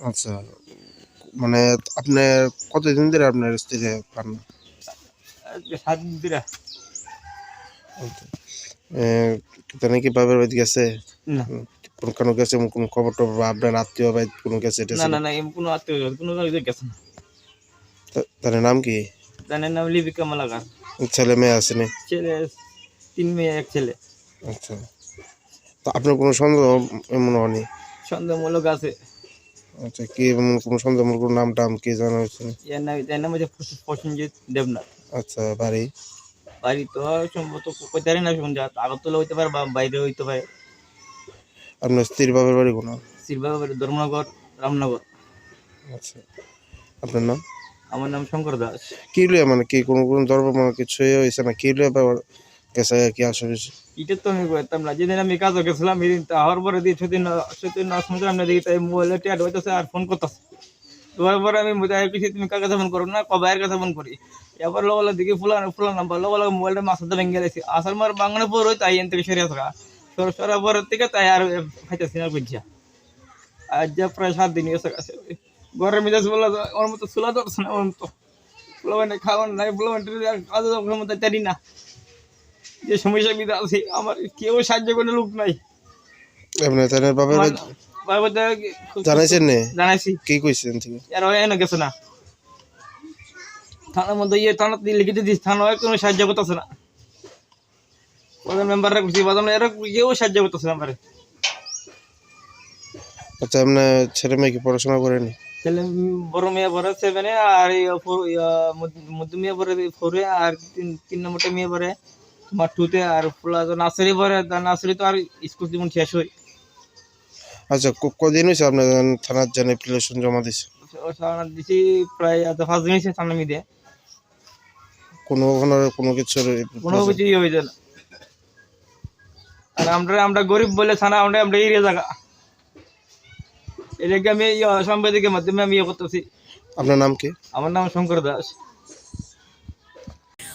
আচ্ছা মানে আপনি কতদিন ধরে আপনার স্ত্রী পান না? সাত দিন ধরে। আচ্ছা। তাহলে কি বাবার বাড়ি গেছে? না। কোন কোনো গেছে কোন খবর টবর বা আপনার আত্মীয় বাড়ি কোনো গেছে না না না কোনো আত্মীয় কোনো গেছে না। তার নাম কি? জানেন নাম লিপিকা মালাকার। ছেলে মেয়ে আছে নি? ছেলে তিন মেয়ে এক ছেলে। আচ্ছা। তো আপনার কোনো সন্দেহ এমন হয়নি? সন্দেহমূলক আছে। আচ্ছা কি কোনো সন্দেহমূলক কোনো নাম টাম কি জানা হয়েছে? এর নাম এর নাম হচ্ছে প্রসেনজিৎ দেবনাথ। আচ্ছা বাড়ি? বাড়ি তো সম্ভবত কইতে পারি না শুনতে আগরতলা হইতে পারে বা বাইরে হইতে পারে। আপনার স্ত্রীর বাবার বাড়ি কোনো? শিলবাবা বাড়ি ধর্মনগর রামনগর। আচ্ছা আপনার নাম? আমার নাম শঙ্কর দাস। কি লিয়ে মানে কি কোনো কোনো ধর্ম মানে কিছু হয়েছে না? কি লিয়ে গেছে কি আসলে এটা তো আমি করতাম না, যেদিন আমি কাজ গেছিলাম, এদিন হওয়ার পরে দিয়ে সেদিন সেদিন শুনতে আমরা দেখি তাই মোবাইলে টিয়ার হইতেছে আর ফোন করতেছে। তোমার পরে আমি বুঝাই কিছু তুমি কার না কবাইয়ের গেছি আজ প্রায় সাত দিন গেছে কাছে। ঘরের মেজাজ বলা ওর মতো চুলা না, ওর নাই ফুলাবান না। যে সমস্যা বিধা আছে আমার কেউ সাহায্য করে লোক নাই। আপনার তাদের বাবার বাড়ি জানাইছেন নে? জানাইছি। কি কইছেন থেকে আর ওই এনে গেছে না। থানার মধ্যে ইয়ে থানা লিখিত দিস থানা কোনো সাহায্য করতেছে না। প্রধান মেম্বাররা করছি প্রধান এরা কেউ সাহায্য করতেছে না আমারে। আচ্ছা আপনার ছেলে মেয়ে কি পড়াশোনা করেনি? ছেলে বড় মেয়ে পড়ে সেভেনে আর এই মধ্য- মধ্য মেয়ে পড়ে ফোরে আর তিন তিন নম্বরটা মেয়ে পড়ে। তোমার টুতে আর প্লাস নার্সারি পড়ে নার্সারি তো আর স্কুল জীবন শেষ হয়। আচ্ছা কদিন হয়েছে আপনার থানার জানে জমা দিছে? দিছি প্রায় এত ফার্স্ট দিন হয়েছে সামনে কোনো কোনো কিছু কোনো কিছু ইয়ে হয়ে যায় না। আর আমরা আমরা গরিব বলে থানা আমরা আমরা এরিয়া জায়গা এটাকে আমি ইয়ে সাংবাদিকের মাধ্যমে আমি ইয়ে করতেছি। আপনার নাম কি? আমার নাম শঙ্কর দাস।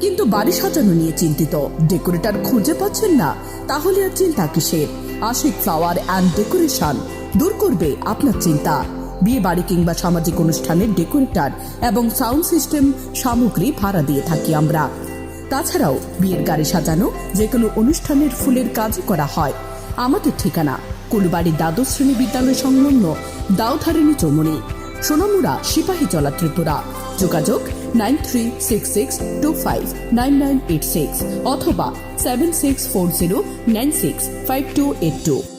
কিন্তু বাড়ি সাজানো নিয়ে চিন্তিত। ডেকোরেটর খুঁজে পাচ্ছেন না। তাহলে আর চিন্তা কিসের? আশিক ফ্লাওয়ার অ্যান্ড ডেকোরেশন দূর করবে আপনার চিন্তা। বিয়ে বাড়ি কিংবা সামাজিক অনুষ্ঠানের ডেকোরেটর এবং সাউন্ড সিস্টেম সামগ্রী ভাড়া দিয়ে থাকি আমরা। তাছাড়াও বিয়ের গাড়ি সাজানো যে কোনো অনুষ্ঠানের ফুলের কাজ করা হয়। আমাদের ঠিকানা কুলবাড়ি দ্বাদশ শ্রেণি বিদ্যালয় সংলগ্ন দাউধারিণী চৌমনি সোনামুড়া, সিপাহী জলা ত্রিপুরা। যোগাযোগ nine three six six two five nine nine eight six অথবা seven six four zero nine six five two eight two